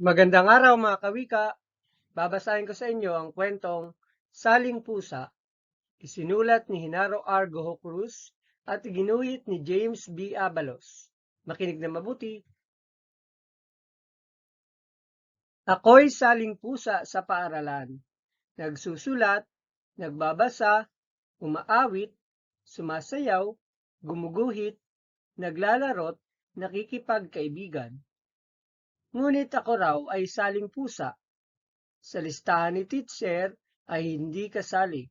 Magandang araw mga kawika. Babasahin ko sa inyo ang kwentong Saling Pusa. Isinulat ni Hinaro R. Goho Cruz at ginuhit ni James B. Abalos. Makinig na mabuti. Ako'y saling pusa sa paaralan. Nagsusulat, nagbabasa, umaawit, sumasayaw, gumuguhit, naglalaro't, nakikipagkaibigan. Ngunit ako raw ay saling pusa. Sa listahan ni teacher ay hindi kasali.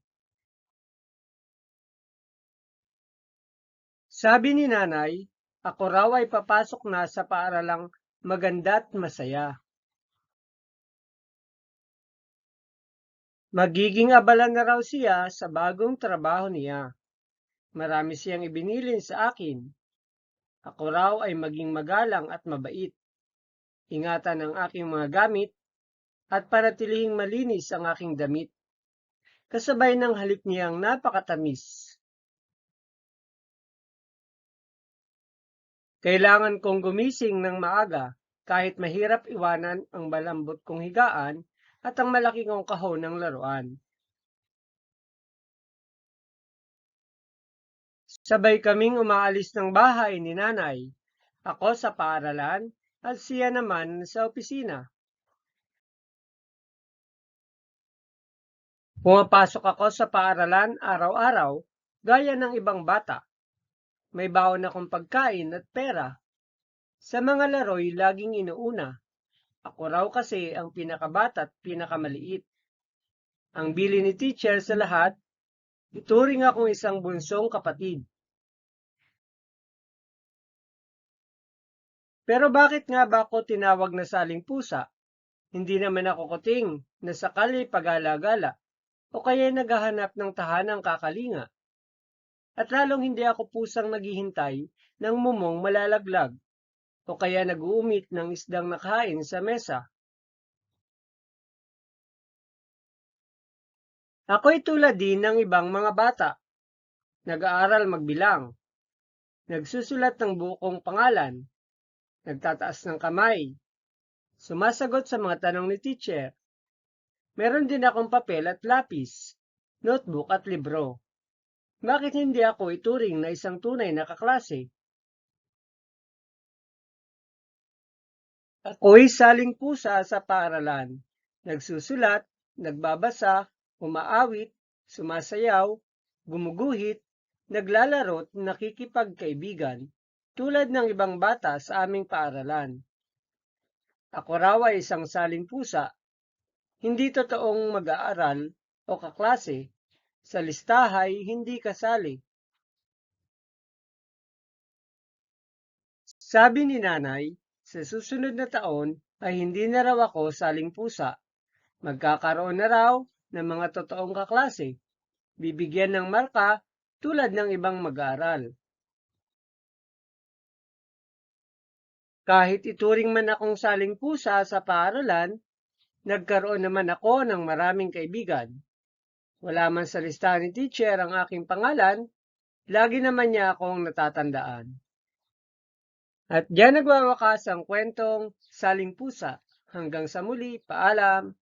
Sabi ni nanay, ako raw ay papasok na sa paaralang maganda't masaya. Magiging abala na raw siya sa bagong trabaho niya. Marami siyang ibinilin sa akin. Ako raw ay maging magalang at mabait. Ingatan ang aking mga gamit at paratilihing malinis ang aking damit. Kasabay ng halik niyang napakatamis. Kailangan kong gumising ng maaga kahit mahirap iwanan ang malambot kong higaan at ang malaki kong kahon ng laruan. Sabay kaming umaalis ng bahay ni nanay. Ako sa paaralan at siya naman sa opisina. Pumapasok ako sa paaralan araw-araw gaya ng ibang bata. May baon akong pagkain at pera. Sa mga laro'y laging inuuna. Ako raw kasi ang pinakabata at pinakamaliit. Ang bili ni teacher sa lahat, ituring akong isang bunsong kapatid. Pero bakit nga ba ako tinawag na saling pusa? Hindi naman ako kuting na sakali pagala-gala o kaya naghahanap ng tahanang kakalinga. At lalong hindi ako pusang naghihintay ng mumong malalaglag o kaya nag-uumit ng isdang nakain sa mesa. Ako'y tulad din ng ibang mga bata. Nag-aaral magbilang. Nagsusulat ng buong pangalan. Nagtataas ng kamay. Sumasagot sa mga tanong ni teacher. Meron din akong papel at lapis, notebook at libro. Bakit hindi ako ituring na isang tunay na kaklase? Ako'y saling pusa sa paaralan. Nagsusulat, nagbabasa, umaawit, sumasayaw, gumuguhit, naglalaro't nakikipagkaibigan tulad ng ibang bata sa aming paaralan. Ako raw ay isang saling pusa, hindi totoong mag-aaral o kaklase sa listahay hindi kasali. Sabi ni nanay, sa susunod na taon ay hindi na raw ako saling pusa. Magkakaroon na raw ng mga totoong kaklase. Bibigyan ng marka tulad ng ibang mag-aaral. Kahit ituring man akong saling pusa sa paaralan, nagkaroon naman ako ng maraming kaibigan. Wala man sa listahan ni teacher ang aking pangalan, lagi naman niya akong natatandaan. At diyan nagwawakas ang kwentong Saling Pusa. Hanggang sa muli, paalam!